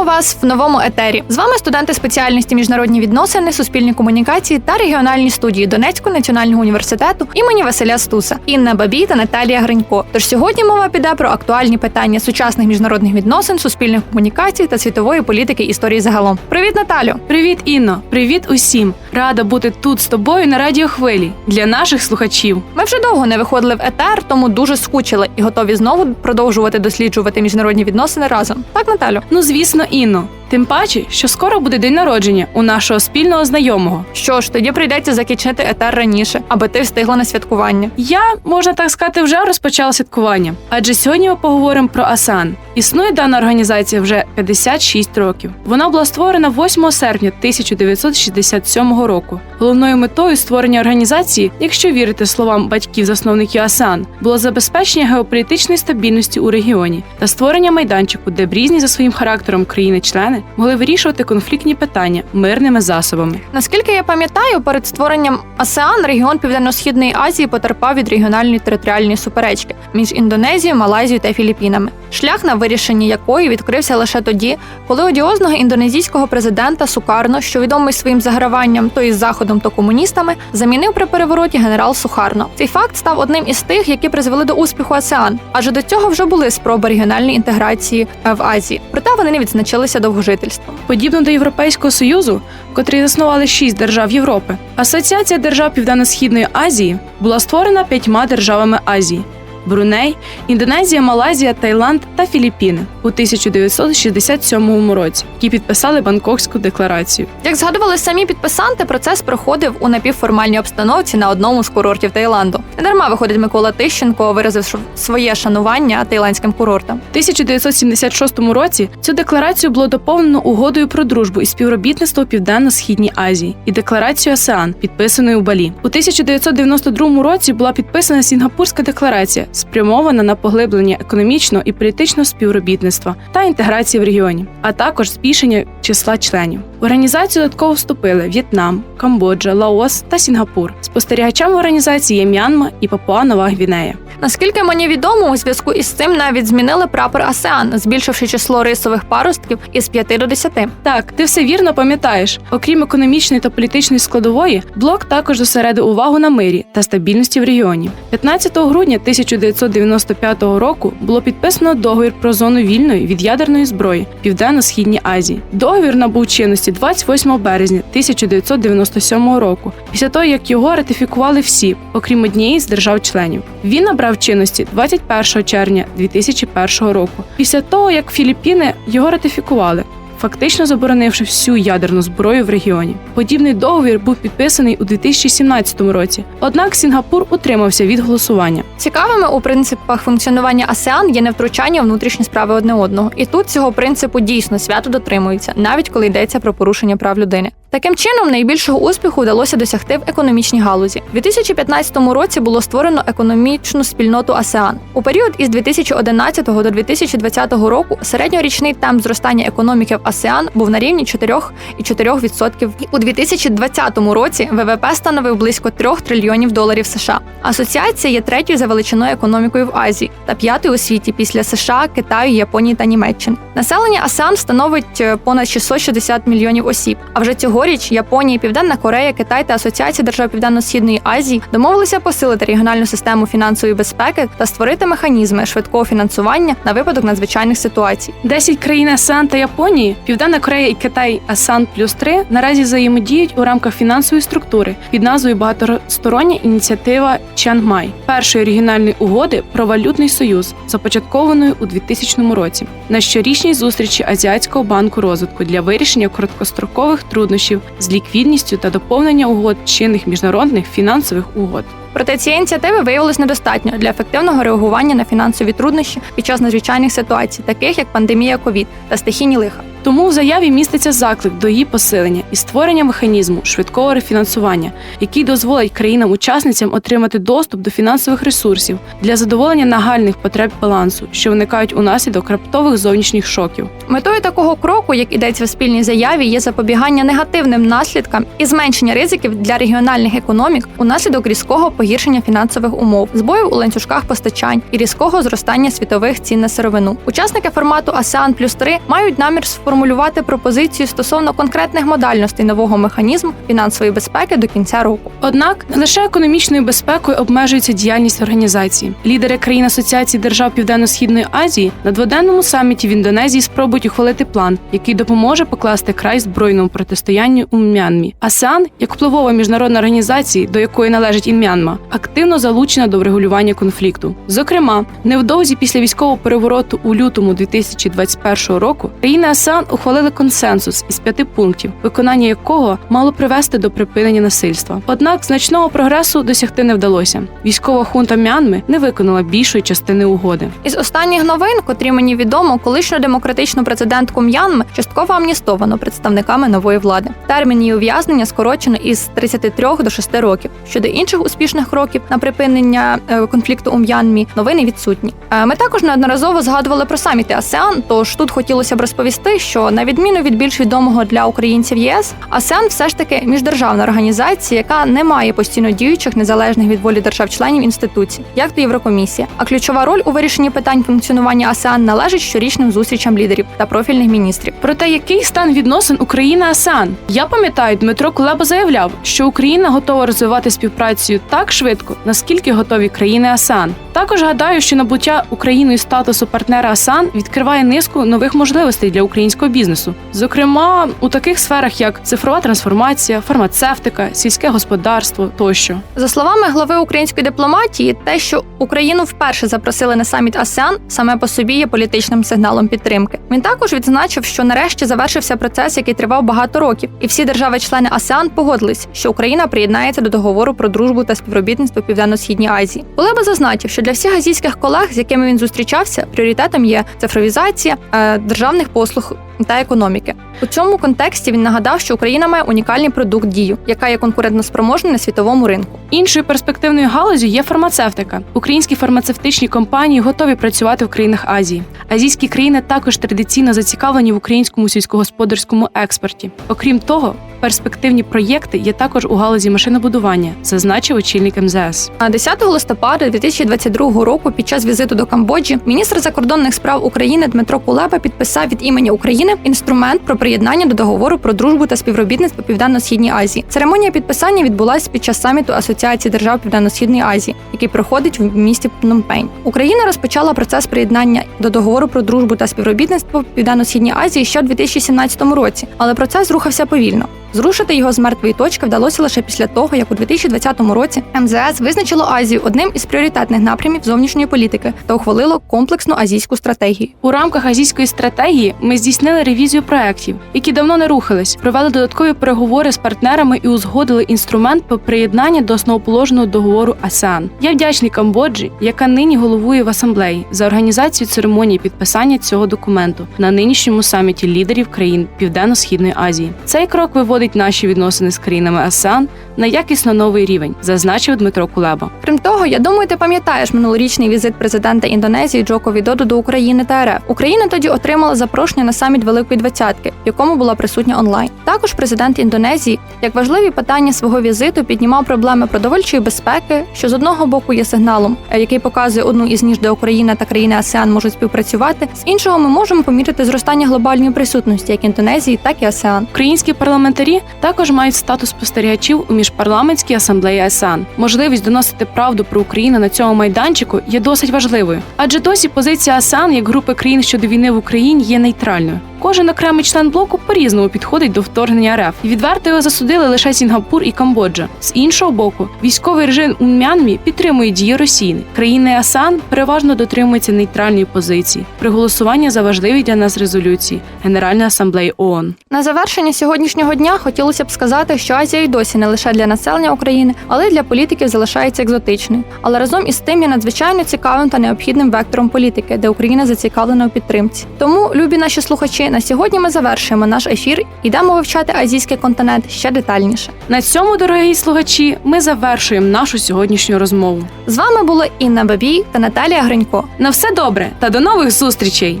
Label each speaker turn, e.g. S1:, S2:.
S1: Вітаємо вас в новому етері. З вами студенти спеціальності міжнародні відносини, суспільні комунікації та регіональні студії Донецького національного університету імені Василя Стуса, Інна Бабій та Наталія Гринько. Тож сьогодні мова піде про актуальні питання сучасних міжнародних відносин, суспільних комунікацій та світової політики історії загалом. Привіт, Наталю!
S2: Привіт, Інно! Привіт усім! Рада бути тут з тобою на радіохвилі для наших слухачів.
S1: Ми вже довго не виходили в етер, тому дуже скучили і готові знову продовжувати досліджувати міжнародні відносини разом. Так, Наталю?
S2: Ну, звісно, Інно. Тим паче, що скоро буде день народження у нашого спільного знайомого.
S1: Що ж, тоді прийдеться закінчити етер раніше, аби ти встигла на святкування.
S2: Я, можна так сказати, вже розпочала святкування. Адже сьогодні ми поговоримо про АСАН. Існує дана організація вже 56 років. Вона була створена 8 серпня 1967 року. Головною метою створення організації, якщо вірити словам батьків-засновників АСАН, було забезпечення геополітичної стабільності у регіоні та створення майданчику, де б різні за своїм характером країни-члени могли вирішувати конфліктні питання мирними засобами.
S1: Наскільки я пам'ятаю, перед створенням АСЕАН регіон Південно-Східної Азії потерпав від регіональної територіальної суперечки між Індонезією, Малайзією та Філіппінами, шлях на вирішення якої відкрився лише тоді, коли одіозного індонезійського президента Сукарно, що відомий своїм заграванням то із заходом, то комуністами, замінив при перевороті генерал Сухарно. Цей факт став одним із тих, які призвели до успіху АСЕАН, адже до цього вже були спроби регіональної інтеграції е, в Азії. Проте вони не відзначилися довгожительством.
S2: Подібно до Європейського союзу, котрий заснували шість держав Європи, Асоціація держав Південно-Східної Азії була створена п'ятьма державами Азії: Бруней, Індонезія, Малайзія, Таїланд та Філіппіни у 1967 році, які підписали Бангкокську декларацію.
S1: Як згадували самі підписанти, процес проходив у напівформальній обстановці на одному з курортів Таїланду. Недарма виходить Микола Тищенко, виразив своє шанування таїландським курортам.
S2: У 1976 році цю декларацію було доповнено угодою про дружбу і співробітництво у Південно-Східній Азії і декларацією АСЕАН, підписаною у Балі. У 1992 році була підписана Сінгапурська декларація, спрямована на поглиблення економічного і політичного співробітництва та інтеграції в регіоні, а також збільшення числа членів. В організацію додатково вступили В'єтнам, Камбоджа, Лаос та Сінгапур. Спостерігачами організації є М'янма і Папуа Нова Гвінея.
S1: Наскільки мені відомо, у зв'язку із цим навіть змінили прапор АСЕАН, збільшивши число рисових паростків із 5 до 10.
S2: Так, ти все вірно пам'ятаєш. Окрім економічної та політичної складової, блок також зосередив увагу на мирі та стабільності в регіоні. 15 грудня 1995 року було підписано договір про зону вільної від ядерної зброї в Південно-Східній Азії. Договір набув чинності 28 березня 1997 року, після того як його ратифікували всі, окрім однієї з держав-членів. Він набрав чинності 21 червня 2001 року, після того як Філіппіни його ратифікували фактично заборонивши всю ядерну зброю в регіоні. Подібний договір був підписаний у 2017 році. Однак Сінгапур утримався від голосування.
S1: Цікавими у принципах функціонування АСЕАН є невтручання внутрішні справи одне одного. І тут цього принципу дійсно свято дотримуються, навіть коли йдеться про порушення прав людини. Таким чином, найбільшого успіху вдалося досягти в економічній галузі. У 2015 році було створено економічну спільноту АСЕАН. У період із 2011 до 2020 року середньорічний темп зростання економіки в АСЕАН був на рівні 4,4%. І у 2020 році ВВП становив близько 3 трильйонів доларів США. Асоціація є третьою за величиною економікою в Азії та п'ятою у світі після США, Китаю, Японії та Німеччини. Населення АСЕАН становить е, понад 660 мільйонів осіб. А вже цьогоріч Японія, Південна Корея, Китай та Асоціація держав Південно-Східної Азії домовилися посилити регіональну систему фінансової безпеки та створити механізми швидкого фінансування на випадок надзвичайних ситуацій.
S2: 10 країн АСЕАН та Японії, Південна Корея і Китай АСЕАН плюс 3 наразі взаємодіють у рамках фінансової структури під назвою Багатостороння ініціатива Чангмай, першої регіональної угоди про валютний союз, започаткованої у 2000 році, на щорічній зустрічі Азіатського банку розвитку для вирішення короткострокових труднощів з ліквідністю та доповнення угод чинних міжнародних фінансових угод.
S1: Проте цієї ініціативи виявилось недостатньо для ефективного реагування на фінансові труднощі під час надзвичайних ситуацій, таких як пандемія ковід та стихійні лиха.
S2: Тому в заяві міститься заклик до її посилення і створення механізму швидкого рефінансування, який дозволить країнам-учасницям отримати доступ до фінансових ресурсів для задоволення нагальних потреб балансу, що виникають унаслідок раптових зовнішніх шоків.
S1: Метою такого кроку, як ідеться в спільній заяві, є запобігання негативним наслідкам і зменшення ризиків для регіональних економік унаслідок різкого погіршення фінансових умов, збоїв у ланцюжках постачань і різкого зростання світових цін на сировину. Учасники формату ASEAN плюс 3 мають намір сформулювати пропозицію стосовно конкретних модальностей нового механізму фінансової безпеки до кінця року.
S2: Однак не лише економічною безпекою обмежується діяльність організації. Лідери країн Асоціації держав Південно-Східної Азії на дводенному саміті в Індонезії спробують ухвалити план, який допоможе покласти край збройному протистоянню у М'янмі. АСЕАН, як впливова міжнародна організація, до якої належить і М'янма, активно залучена до врегулювання конфлікту. Зокрема, невдовзі після військового перевороту у лютому 2021 року країни АСЕАН ухвалили консенсус із п'яти пунктів, виконання якого мало привести до припинення насильства. Однак значного прогресу досягти не вдалося. Військова хунта М'янми не виконала більшої частини угоди.
S1: Із останніх новин, котрі мені відомо, колишню демократичну президентку М'янми частково амністовано представниками нової влади. Термін її ув'язнення скорочено із 33 до 6 років. Щодо інших успішних кроків на припинення е, конфлікту у М'янмі, новини відсутні. Е, Ми також неодноразово згадували про саміти АСЕАН. Тож тут хотілося б розповісти, що на відміну від більш відомого для українців ЄС, АСЕАН все ж таки міждержавна організація, яка не має постійно діючих незалежних від волі держав-членів інституцій, як то Єврокомісія. А ключова роль у вирішенні питань функціонування АСЕАН належить щорічним зустрічам лідерів та профільних міністрів.
S2: Проте який стан відносин Україна АСЕАН? Я пам'ятаю, Дмитро Кулеба заявляв, що Україна готова розвивати співпрацю так швидко, наскільки готові країни АСЕАН. Також гадаю, що набуття Україною статусу партнера АСЕАН відкриває низку нових можливостей для українського бізнесу, зокрема у таких сферах, як цифрова трансформація, фармацевтика, сільське господарство тощо.
S1: За словами глави української дипломатії, те, що Україну вперше запросили на саміт АСЕАН, саме по собі є політичним сигналом підтримки. Він також відзначив, що нарешті завершився процес, який тривав багато років, і всі держави-члени АСЕАН погодились, що Україна приєднається до договору про дружбу та співробітництво Південно-східній Азії. Кулеба зазначив, що для всіх азійських колег, з якими він зустрічався, пріоритетом є цифровізація е, державних послуг та економіки. У цьому контексті він нагадав, що Україна має унікальний продукт дію, яка є конкурентноспроможна на світовому ринку.
S2: Іншою перспективною галузю є фармацевтика. Українські фармацевтичні компанії готові працювати в країнах Азії. Азійські країни також традиційно зацікавлені в українському сільськогосподарському експорті. Окрім того, перспективні проєкти є також у галузі машинобудування, зазначив очільник МЗС.
S1: А 10 листопада 2022 року, під час візиту до Камбоджі, міністр закордонних справ України Дмитро Кулеба підписав від імені України інструмент про приєднання до договору про дружбу та співробітництво Південно-східній Азії. Церемонія підписання відбулася під час саміту Асоціації держав Південно-східної Азії, який проходить в місті Пномпень. Україна розпочала процес приєднання до договору про дружбу та співробітництво Південно-східній Азії ще у 2017 році, але процес рухався повільно. Зрушити його з мертвої точки вдалося лише після того, як у 2020 році МЗС визначило Азію одним із пріоритетних напрямів зовнішньої політики та ухвалило комплексну азійську стратегію.
S2: У рамках азійської стратегії ми здійснили ревізію проєктів, які давно не рухались, провели додаткові переговори з партнерами і узгодили інструмент по приєднанню до основоположного договору АСЕАН. Я вдячний Камбоджі, яка нині головує в асамблеї за організацію церемонії підписання цього документу на нинішньому саміті лідерів країн Південно-східної Азії. Цей крок виводить наші відносини з країнами АСЕАН на якісно новий рівень, зазначив Дмитро Кулеба.
S1: Крім того, я думаю, ти пам'ятаєш минулорічний візит президента Індонезії Джоко Відоду до України та РФ. Україна тоді отримала запрошення на саміт Великої Двадцятки, в якому була присутня онлайн. Також президент Індонезії, як важливі питання свого візиту, піднімав проблеми продовольчої безпеки, що з одного боку є сигналом, е, який показує одну із ніж, де Україна та країни АСЕАН можуть співпрацювати. З іншого, ми можемо помітити зростання глобальної присутності як Індонезії, так і АСЕАН.
S2: Українські парламентарі також мають статус спостерігачів у міжпарламентській асамблеї АСЕАН. Можливість доносити правду про Україну на цьому майданчику є досить важливою, адже досі позиція АСЕАН як групи країн щодо війни в Україні є нейтральною. Кожен окремий член блоку по-різному підходить до вторгнення РФ. І відверто його засудили лише Сінгапур і Камбоджа. З іншого боку, військовий режим у М'янмі підтримує дії Росії. Країни АСЕАН переважно дотримуються нейтральної позиції при голосуванні за важливі для нас резолюції Генеральної асамблеї ООН.
S1: На завершення сьогоднішнього дня хотілося б сказати, що Азія й досі не лише для населення України, але й для політиків залишається екзотичною. Але разом із тим є надзвичайно цікавим та необхідним вектором політики, де Україна зацікавлена у підтримці. Тому, любі наші слухачі, на сьогодні ми завершуємо наш ефір. Йдемо вивчати азійський континент ще детальніше.
S2: На цьому, дорогі слухачі, ми завершуємо нашу сьогоднішню розмову.
S1: З вами були Інна Бабій та Наталія Гринько.
S2: На все добре та до нових зустрічей!